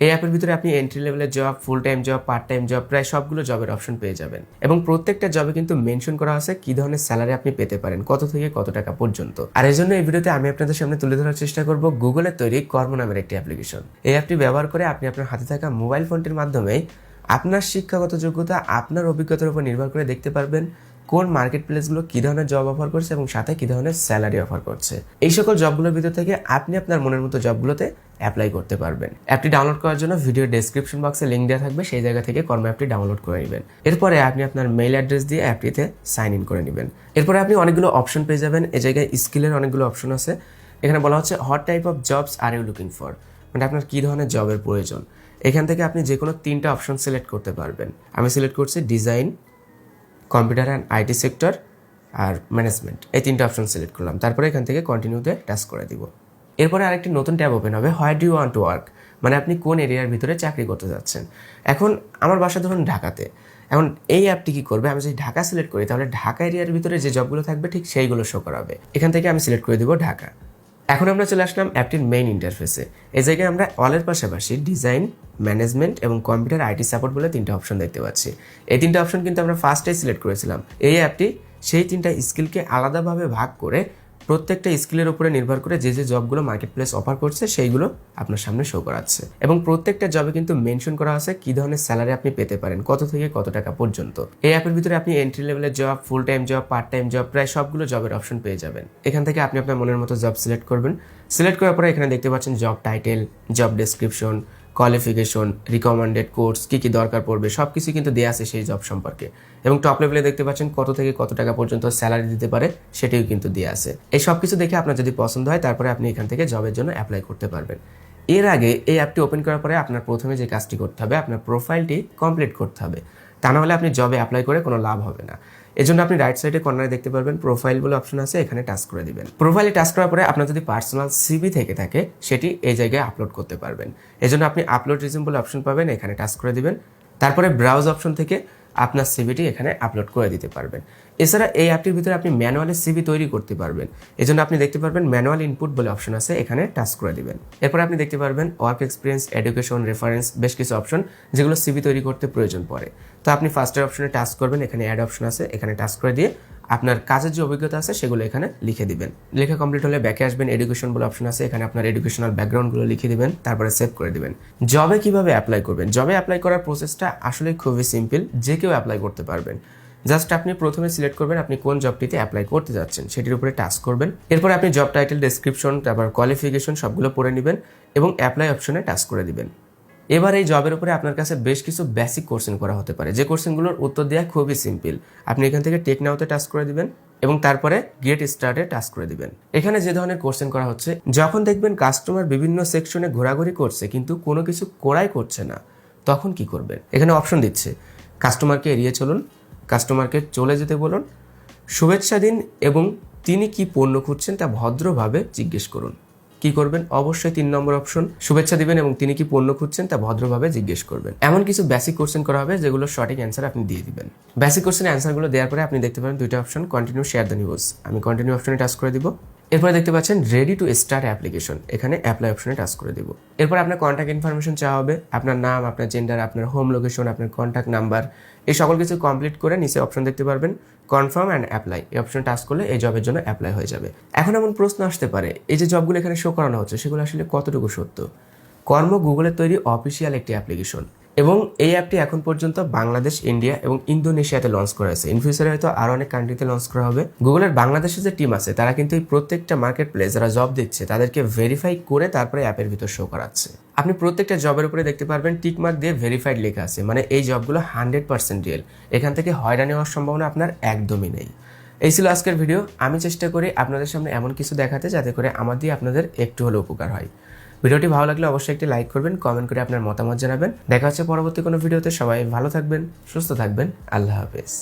এই অ্যাপের ভিতরে আপনি এন্ট্রি লেভেলের job full time job part time job প্রায় সবগুলো জবের অপশন পেয়ে যাবেন। এবং প্রত্যেকটা জবে কিন্তু মেনশন করা আছে কি ধরনের স্যালারি আপনি পেতে পারেন, কত থেকে কত টাকা পর্যন্ত। আর এই জন্য এই ভিডিওতে আমি আপনাদের সামনে তুলে ধরার চেষ্টা করব গুগলের তৈরি কর্ম নামের একটি অ্যাপ্লিকেশন এই অ্যাপটি ব্যবহার করে আপনি আপনার হাতে থাকা মোবাইল ফোনটির মাধ্যমে আপনার শিক্ষাগত যোগ্যতা, আপনার অভিজ্ঞতার উপর নির্ভর করে দেখতে পারবেন কোন মার্কেট প্লেসগুলো কী ধরনের জব অফার করছে এবং সাথে কী ধরনের স্যালারি অফার করছে? এই সকল জবগুলোর ভিতর থেকে আপনি আপনার মনের মতো জবগুলোতে অ্যাপ্লাই করতে পারবেন। অ্যাপটি ডাউনলোড করার জন্য ভিডিও ডেসক্রিপশন বক্সে লিঙ্ক দেওয়া থাকবে, সেই জায়গা থেকে কর্ম অ্যাপটি ডাউনলোড করে নেবেন। এরপরে আপনি আপনার মেইল অ্যাড্রেস দিয়ে অ্যাপটিতে সাইন ইন করে নেবেন। এরপরে আপনি অনেকগুলো অপশন পেয়ে যাবেন এই জায়গায় স্কিলের অনেকগুলো অপশন আছে। এখানে বলা হচ্ছে what type of jobs are you looking for মানে আপনার কী ধরনের জবের প্রয়োজন? এখান থেকে আপনি যে কোনো তিনটা অপশন সিলেক্ট করতে পারবেন। আমি সিলেক্ট করছি design computer and IT sector R management, এই তিনটা অপশন সিলেক্ট করলাম। তারপরে এখান থেকে কন্টিনিউতে টাচ করে দিব। এরপরে আরেকটি নতুন ট্যাব ওপেন হবে why do want to work মানে আপনি কোন এরিয়ার ভিতরে চাকরি করতে যাচ্ছেন? এখন আমার বাসা ধরুন ঢাকাতে। এখন এই অ্যাপটি কি করবে? আমি যদি ঢাকা সিলেক্ট করি, তাহলে ঢাকা এরিয়ার ভিতরে যে জবগুলো থাকবে, ঠিক সেইগুলো শো করাবে। এখান থেকে আমি সিলেক্ট করে দিব ঢাকা। এখন আমরা চলে আসলাম অ্যাপটির মেইন ইন্টারফেসে এই জায়গায় আমরা অলের পাশাপাশি ডিজাইন ম্যানেজমেন্ট এবং কম্পিউটার আইটি সাপোর্ট বলে তিনটা অপশন দেখতে পাচ্ছি। এই তিনটা অপশন কিন্তু আমরা ফার্স্টে সিলেক্ট করেছিলাম। এই অ্যাপটি সেই তিনটা স্কিলকে আলাদাভাবে ভাগ করে প্রত্যেকটা স্কিলের উপরে নির্ভর করে যে যে জবগুলো মার্কেট প্লেস অফার করছে, সেইগুলো আপনার সামনে শো করাচ্ছে। এবং প্রত্যেকটা জবে কিন্তু মেনশন করা আছে কি ধরনের স্যালারি আপনি পেতে পারেন, কত থেকে কত টাকা পর্যন্ত। এই অ্যাপের ভিতরে আপনি এন্ট্রি লেভেলের job full time job part time job প্রায় সবগুলো জবের অপশন পেয়ে যাবেন। এখান থেকে আপনি আপনার মনের মতো জব সিলেক্ট করবেন। সিলেক্ট করার পরে এখানে দেখতে পাচ্ছেন job title job description qualification recommended course কী কী দরকার পড়বে সব কিছু কিন্তু দেওয়া আছে সেই জব সম্পর্কে। এবং টপ লেভেলে দেখতে পাচ্ছেন কত থেকে কত টাকা পর্যন্ত স্যালারি দিতে পারে, সেটিও কিন্তু দেওয়া আছে। এই সব কিছু দেখে আপনার যদি পছন্দ হয়, তারপরে আপনি এখান থেকে জবের জন্য অ্যাপ্লাই করতে পারবেন। এর আগে এই অ্যাপটি ওপেন করার পরে আপনার প্রথমে যে কাজটি করতে হবে, আপনার প্রোফাইলটি কমপ্লিট করতে হবে। তা না হলে আপনি জবে অ্যাপ্লাই করে কোনো লাভ হবে না। এজন্য আপনি রাইট সাইডে কর্নারে দেখতে পারবেন প্রোফাইল বলে অপশন আছে, এখানে টাচ করে দিবেন। প্রোফাইলে টাচ করার পরে আপনার যদি পার্সোনাল সিবি থেকে থাকে, সেটি এই জায়গায় আপলোড করতে পারবেন। এজন্য আপনি আপলোড রিজিম বলে অপশন পাবেন, এখানে টাচ করে দিবেন। তারপরে ব্রাউজ অপশন থেকে আপনার সিভিটি এখানে আপলোড করে দিতে পারবেন। এছাড়া এই অ্যাপটির ভিতরে আপনি ম্যানুয়ালি সিভি তৈরি করতে পারবেন। এজন্য আপনি দেখতে পারবেন ম্যানুয়াল ইনপুট বলে অপশন আছে, এখানে টাচ করে দিবেন। এরপর আপনি দেখতে পারবেন ওয়ার্ক এক্সপিরিয়েন্স এডুকেশন রেফারেন্স বেশ কিছু অপশন যেগুলো সিভি তৈরি করতে প্রয়োজন পড়ে। তো আপনি ফার্স্টের অপশনে টাচ করবেন, এখানে অ্যাড অপশন আছে, এখানে টাচ করে দিয়ে আপনার কাজের যে অভিজ্ঞতা আছে, সেগুলো এখানে লিখে দিবেন। লেখা কমপ্লিট হলে ব্যাকে আসবেন এডুকেশন বলে অপশন আছে, এখানে আপনার এডুকেশনাল ব্যাকগ্রাউন্ডগুলো লিখে দিবেন, তারপরে সেভ করে দিবেন। জবে কীভাবে অ্যাপ্লাই করবেন? জবে অ্যাপ্লাই করার প্রসেসটা আসলে খুবই সিম্পল যে কেউ অ্যাপ্লাই করতে পারবেন। জাস্ট আপনি প্রথমে সিলেক্ট করবেন আপনি কোন জবটিতে অ্যাপ্লাই করতে যাচ্ছেন, সেটির উপরে টাচ করবেন। এরপরে আপনি জব টাইটেল ডেসক্রিপশন তারপর কোয়ালিফিকেশন সবগুলো পড়ে নেবেন এবং অ্যাপ্লাই অপশনে টাচ করে দিবেন। এবার এই জবের উপরে আপনার কাছে বেশ কিছু বেসিক কোর্সিং করা হতে পারে। যে কোর্সিংগুলোর উত্তর দেওয়া খুবই সিম্পল আপনি এখান থেকে টেক নাওতে টাচ করে দিবেন এবং তারপরে গেট স্টার্টে টাচ করে দিবেন। এখানে যে ধরনের কোর্সিং করা হচ্ছে, যখন দেখবেন কাস্টমার বিভিন্ন সেকশনে ঘোরাঘুরি করছে কিন্তু কোনো কিছু করাই করছে না, তখন কি করবেন? এখানে অপশন দিচ্ছে কাস্টমারকে এড়িয়ে চলুন কাস্টমারকে চলে যেতে বলুন, শুভেচ্ছা দিন এবং তিনি কি পণ্য খুঁজছেন তা ভদ্রভাবে জিজ্ঞেস করুন। কি করবেন? অবশ্যই তিন নম্বর অপশন শুভেচ্ছা দিবেন এবং তিনি কি পণ্য খুঁজছেন তা ভদ্রভাবে জিজ্ঞেস করবেন। এমন কিছু বেসিক কোশ্চেন করা হবে যেগুলো সঠিক অ্যান্সার আপনি দিয়ে দিবেন। বেসিক কোশ্চেনের অ্যান্সারগুলো দেওয়ার পরে আপনি দেখতে পাবেন দুইটা option continue share the news আমি কন্টিনিউ অপশনে টাচ করে দিব। এরপরে দেখতে পাচ্ছেন রেডি টু স্টার্ট অ্যাপ্লিকেশন এখানে অ্যাপ্লাই অপশনে টাচ করে দিব। এরপর আপনার কন্ট্যাক্ট ইনফরমেশন চাওয়া হবে, আপনার নাম, আপনার জেন্ডার আপনার হোম লোকেশন আপনার কন্ট্যাক্ট নাম্বার এই সকল কিছু কমপ্লিট করে নিচে অপশন দেখতে পারবেন কনফার্ম অ্যান্ড অ্যাপ্লাই এই অপশন টাচ করলে এই জবের জন্য অ্যাপ্লাই হয়ে যাবে। এখন এমন প্রশ্ন আসতে পারে, এই যে জবগুলো এখানে শো করানো হচ্ছে, সেগুলো আসলে কতটুকু সত্য? কর্ম গুগলের তৈরি অফিসিয়াল একটি অ্যাপ্লিকেশন এবং এই অ্যাপটি এখন পর্যন্ত বাংলাদেশ ইন্ডিয়া এবং ইন্দোনেশিয়াতে লঞ্চ করা হয়েছে। ইন ফিউচারে হয়তো আরও অনেক কান্ট্রিতে লঞ্চ করা হবে। গুগলের বাংলাদেশের যে টিম আছে, তারা কিন্তু এই প্রত্যেকটা মার্কেট প্লেস যারা জব দিচ্ছে, তাদেরকে ভেরিফাই করে তারপরে অ্যাপের ভিতর শো করাচ্ছে। আপনি প্রত্যেকটা জবের উপরে দেখতে পারবেন টিকমার্ক দিয়ে ভেরিফাইড লেখা আছে। মানে এই জবগুলো হান্ড্রেড পার্সেন্ট রিয়েল এখান থেকে হয়রানি হওয়ার সম্ভাবনা আপনার একদমই নেই। এই ছিল আজকের ভিডিও আমি চেষ্টা করি আপনাদের সামনে এমন কিছু দেখাতে, যাতে করে আমার দিয়ে আপনাদের একটু হলেও উপকার হয়। ভিডিওটি ভালো লাগলে অবশ্যই একটি লাইক করবেন কমেন্ট করে আপনার মতামত জানাবেন। দেখা হচ্ছে পরবর্তী কোনো ভিডিওতে। সবাই ভালো থাকবেন, সুস্থ থাকবেন। আল্লাহ হাফেজ।